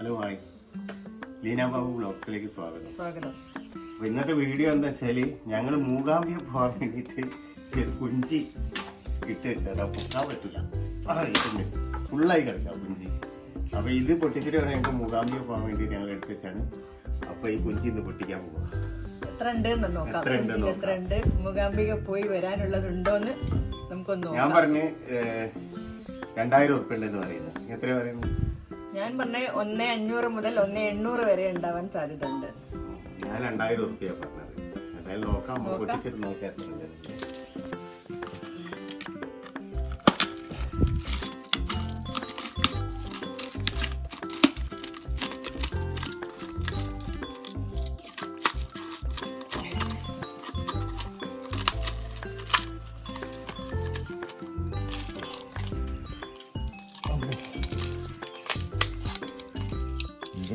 Hello hi. Leena Babu ബ്ലോഗ്സിലേക്ക് സ്വാഗതം. സ്വാഗതം. അപ്പൊ ഇന്നത്തെ വീഡിയോ എന്താ വെച്ചാൽ ഞങ്ങൾ മൂകാംബിയ പോകാൻ വേണ്ടിട്ട് ഒരു കുഞ്ചി ഇട്ട് വെച്ചത്. പൊക്കാൻ പറ്റില്ല ഇട്ടുണ്ട് ഫുള്ളായി കിടക്കാം കുഞ്ചി. അപ്പൊ ഇത് പൊട്ടിച്ചിട്ട് വേണം ഞങ്ങൾക്ക് മൂകാംബിയ പോകാൻ വേണ്ടിട്ട് ഞങ്ങൾ എടുത്ത് വെച്ചാണ്. അപ്പൊ ഈ കുഞ്ചി ഇന്ന് പൊട്ടിക്കാൻ പോവാം. എത്ര ഉണ്ട് എന്ന് നോക്കാം. എത്ര ഉണ്ട് മൂകാംബിക പോയി വരാനുള്ളതുണ്ടോന്ന് നമുക്കൊന്ന് ഞാൻ പറഞ്ഞ് രണ്ടായിരം ഉറുപ്പ ഉണ്ടെന്ന് പറയുന്നു. എത്രയാ പറയുന്നു ഞാൻ പറഞ്ഞ ഒന്നേ അഞ്ഞൂറ് മുതൽ ഒന്നേ എണ്ണൂറ് വരെ ഉണ്ടാവാൻ സാധ്യത ഉണ്ട് ഞാൻ രണ്ടായിരം ഉറുപ്പിയാ പറഞ്ഞത്. എന്തായാലും നോക്കാം നമുക്ക് നോക്കാം.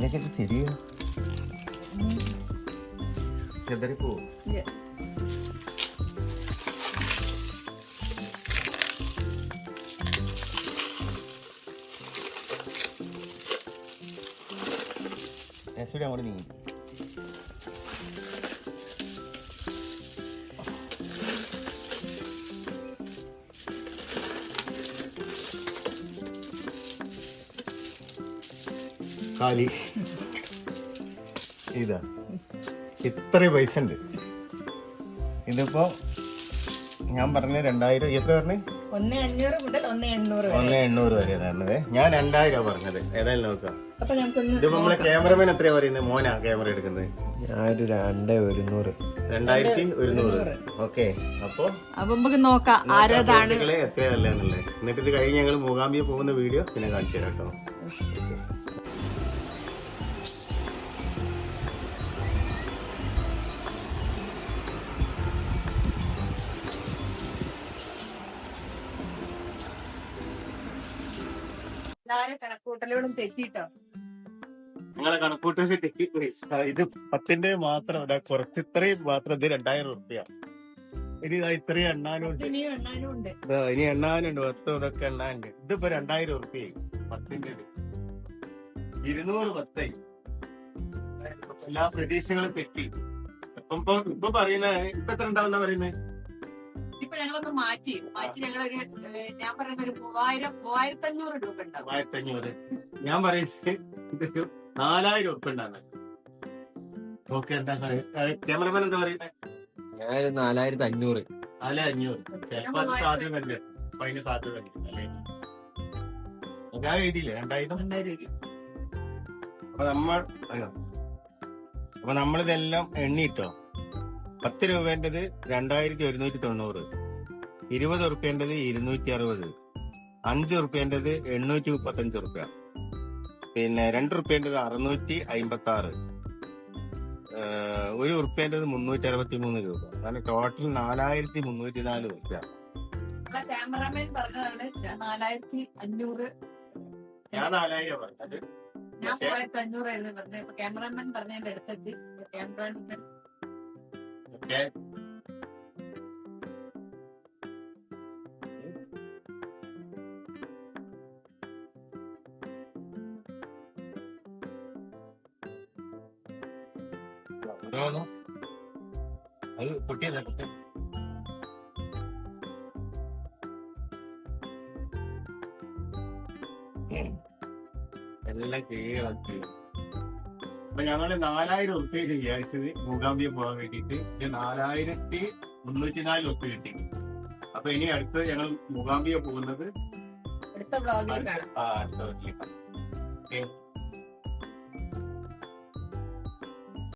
പൊട്ടിച്ചിട്ട് നോക്കാം എത്ര ഉണ്ട് ഇതിനൊക്കെ ചെറിയ ചെതറിപ്പോ ഇല്ല. യേശുടെ അങ്ങോട്ട് നീങ്ങി കാലി. ഇതാ. ഇത്രയും പൈസ ഉണ്ട്. ഇതിപ്പോ ഞാൻ പറഞ്ഞ രണ്ടായിരം എത്ര പറഞ്ഞേ? ഒന്നേ അഞ്ഞൂറ് മുതൽ ഒന്നേ എണ്ണൂറ് വരെ. ഒന്ന് എണ്ണൂറ് വരെ പറഞ്ഞത്. ഞാൻ രണ്ടായിരം പറഞ്ഞത്. ഏതായാലും നോക്കാം. ഇതിപ്പോ നമ്മളെ ക്യാമറമാൻ എത്രയാ പറയുന്നത്? മോനാ ക്യാമറ എടുക്കുന്നത്? ഞാനൊരു രണ്ട് ഒരുന്നൂറ്. രണ്ടായിരത്തി ഒരുന്നൂറ്. ഓക്കെ. അപ്പോ അപ്പൊ നമുക്ക് നോക്കാം സുഹൃത്തുക്കളെ എത്രയല്ല എന്നിട്ട് ഇത് കഴിഞ്ഞ് ഞങ്ങൾ മൂകാംബിയെ പോകുന്ന വീഡിയോ പിന്നെ കാണിച്ചു തരാം കേട്ടോ. എല്ലാരും കണക്കൂട്ടലോടും തെറ്റിട്ടോ? നിങ്ങളെ തെറ്റിപ്പോയി. ഇത് പത്തിന്റെ മാത്രം അല്ല കുറച്ച് ഇത്രയും മാത്രം ഇത് രണ്ടായിരം റുപ്യ ഇനി ഇതാ ഇത്രയും എണ്ണാനും ഇനി എണ്ണാനുണ്ട് പത്തും ഇതൊക്കെ എണ്ണാനുണ്ട്. ഇതിപ്പോ രണ്ടായിരം റുപ്യ പത്തിന്റെ ഇരുന്നൂറ് പത്തായി. എല്ലാ പ്രതീക്ഷകളും തെറ്റി. ഇപ്പം ഇപ്പൊ പറയുന്നത് ഇപ്പൊ എത്ര ഉണ്ടാവുന്ന പറയുന്നത്? ഇപ്പൊ ഞങ്ങളൊന്ന് മാറ്റി. മാറ്റി ഞങ്ങളൊരു ഞാൻ പറയുന്ന ഒരു മൂവായിരം മൂവായിരത്തി അഞ്ഞൂറ് രൂപ ഉണ്ടാവും. മൂവായിരത്തി അഞ്ഞൂറ് ഞാൻ പറയുന്നത് നാലായിരം ഉറുപ്പ ഉണ്ടാകുന്നത് ഓക്കെ എന്താ ക്യാമറമാൻ എന്താ പറയുന്നത് ഞാനൊരു നാലായിരത്തി അഞ്ഞൂറ് നാല് അഞ്ഞൂറ് ചിലപ്പോ അത് സാധ്യത ഉണ്ട് അപ്പൊ അതിന് സാധ്യത ഉണ്ട് അല്ലേ ഞാൻ എഴുതിയില്ലേ രണ്ടായിരം രണ്ടായിരം അപ്പൊ നമ്മൾ അയ്യോ. അപ്പൊ നമ്മളിതെല്ലാം എണ്ണിട്ടോ? പത്ത് രൂപേന്റെത് രണ്ടായിരത്തി ഒരുന്നൂറ്റി തൊണ്ണൂറ്. ഇരുപത് ഉറുപ്പ്യേണ്ടത് ഇരുന്നൂറ്റി അറുപത് അഞ്ച് ഉറുപ്പ്യേണ്ടത് എണ്ണൂറ്റി മുപ്പത്തഞ്ച് ഉറുപ്പ്യ. പിന്നെ രണ്ട് ഉറുപ്പ്യേണ്ടത് അറുന്നൂറ്റി അമ്പത്തി ആറ് ഒരു ഉറുപ്പ്യേണ്ടത് മുന്നൂറ്റി അറുപത്തി മൂന്ന് രൂപ. അങ്ങനെ ടോട്ടൽ നാലായിരത്തി മുന്നൂറ്റി നാല് ഉറുപ്പ്യ. നമ്മളെ ക്യാമറാമാൻ പറഞ്ഞതാണ് നാലായിരത്തി അഞ്ഞൂറ് ഞാൻ നാലായിരം പറഞ്ഞത്. ഞാൻ പക്ഷേ- മൂവായിരത്തി അഞ്ഞൂറായിരുന്നു പറഞ്ഞത് ക്യാമറാമാൻ പറഞ്ഞതിന്റെ അടുത്തെത്തി. ക്യാമറാമാൻ ഓരോന്നോ അത് പൊട്ടിയല്ല പൊട്ടിയ എല്ലാം കീഴാക്കി അപ്പൊ ഞങ്ങൾ നാലായിരം ഉറുപ്പ്യ വിചാരിച്ചത് മൂകാംബിയ പോകാൻ വേണ്ടിയിട്ട്. ഇത് നാലായിരത്തി മുന്നൂറ്റി നാല് ഉറുപ്പ്യ കിട്ടി. അപ്പൊ ഇനി അടുത്ത് ഞങ്ങൾ മൂകാംബിയ പോകുന്നത് അടുത്ത ബ്ലോഗിൽ കാണാം. ആ അടുത്ത. ഓക്കേ.